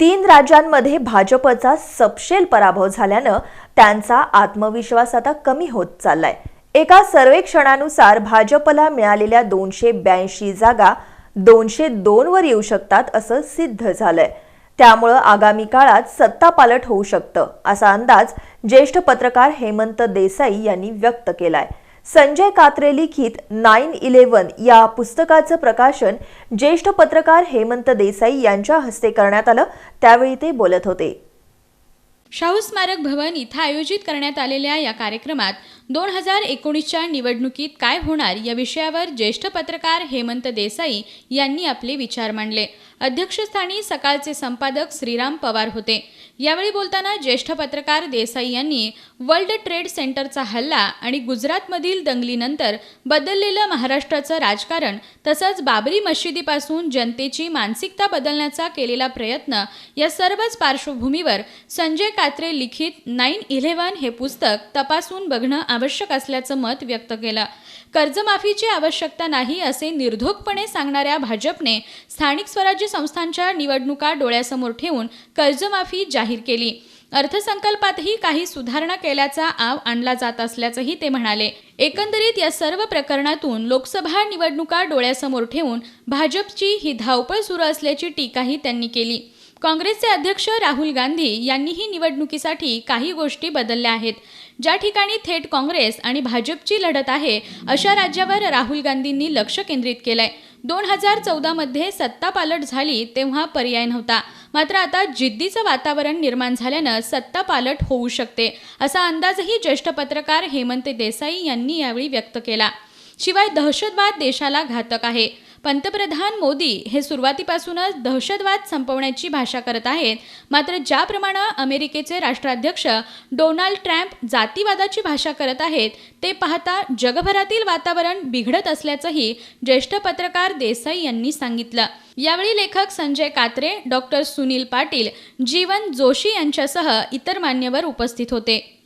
तीन राज्यांमध्ये भाजपचा सपशेल पराभव झाल्यानं त्यांचा आत्मविश्वास आता कमी होत चाललाय. एका सर्वेक्षणानुसार भाजपला मिळालेल्या दोनशे ब्याऐंशी जागा दोनशे दोन वर येऊ शकतात असं सिद्ध झालंय. त्यामुळं आगामी काळात सत्ता पालट होऊ शकतं असा अंदाज ज्येष्ठ पत्रकार हेमंत देसाई यांनी व्यक्त केलाय. संजय कात्रे लिखित नाईन इलेव्हन या पुस्तकाचं प्रकाशन ज्येष्ठ पत्रकार हेमंत देसाई यांच्या हस्ते करण्यात आलं. त्यावेळी ते बोलत होते. शाहू स्मारक भवन इथं आयोजित करण्यात आलेल्या या कार्यक्रमात दोन हजार एकोणीसच्या निवडणुकीत काय होणार या विषयावर ज्येष्ठ पत्रकार हेमंत देसाई यांनी आपले विचार मांडले. अध्यक्षस्थानी सकाळचे संपादक श्रीराम पवार होते. यावेळी बोलताना ज्येष्ठ पत्रकार देसाई यांनी वर्ल्ड ट्रेड सेंटरचा हल्ला आणि गुजरातमधील दंगलीनंतर बदललेलं महाराष्ट्राचं राजकारण तसंच बाबरी मशिदीपासून जनतेची मानसिकता बदलण्याचा केलेला प्रयत्न या सर्वच पार्श्वभूमीवर संजय कात्रे लिखित नाईन इलेव्हन हे पुस्तक तपासून बघणं आवश्यक असल्याचं मत व्यक्त केलं. कर्जमाफीची आवश्यकता नाही असे निर्धोकपणे सांगणाऱ्या भाजपने स्थानिक स्वराज्य संस्थांच्या निवडणुका डोळ्यासमोर ठेवून कर्जमाफी जाहीर केली. अर्थसंकल्पातही काही सुधारणा केल्याचा आव आणला जात असल्याचंही ते म्हणाले. एकंदरीत या सर्व प्रकरणातून लोकसभा निवडणुका डोळ्यासमोर ठेवून भाजपची ही धावपळ सुरू असल्याची टीकाही त्यांनी केली. काँग्रेसचे अध्यक्ष राहुल गांधी यांनीही निवडणुकीसाठी काही गोष्टी बदलल्या आहेत. ज्या ठिकाणी थेट काँग्रेस आणि भाजपची लढत आहे अशा राज्यावर राहुल गांधींनी लक्ष केंद्रित केलंय. दोन हजार चौदामध्ये सत्ता पालट झाली तेव्हा पर्याय नव्हता. मात्र आता जिद्दीचं वातावरण निर्माण झाल्यानं सत्ता पालट होऊ शकते असा अंदाजही ज्येष्ठ पत्रकार हेमंत देसाई यांनी यावेळी व्यक्त केला. शिवाय दहशतवाद देशाला घातक आहे. पंतप्रधान मोदी हे सुरुवातीपासूनच दहशतवाद संपवण्याची भाषा करत आहेत. मात्र ज्याप्रमाणे अमेरिकेचे राष्ट्राध्यक्ष डोनाल्ड ट्रम्प जातीवादाची भाषा करत आहेत ते पाहता जगभरातील वातावरण बिघडत असल्याचंही ज्येष्ठ पत्रकार देसाई यांनी सांगितलं. यावेळी लेखक संजय कात्रे डॉक्टर सुनील पाटील जीवन जोशी यांच्यासह इतर मान्यवर उपस्थित होते.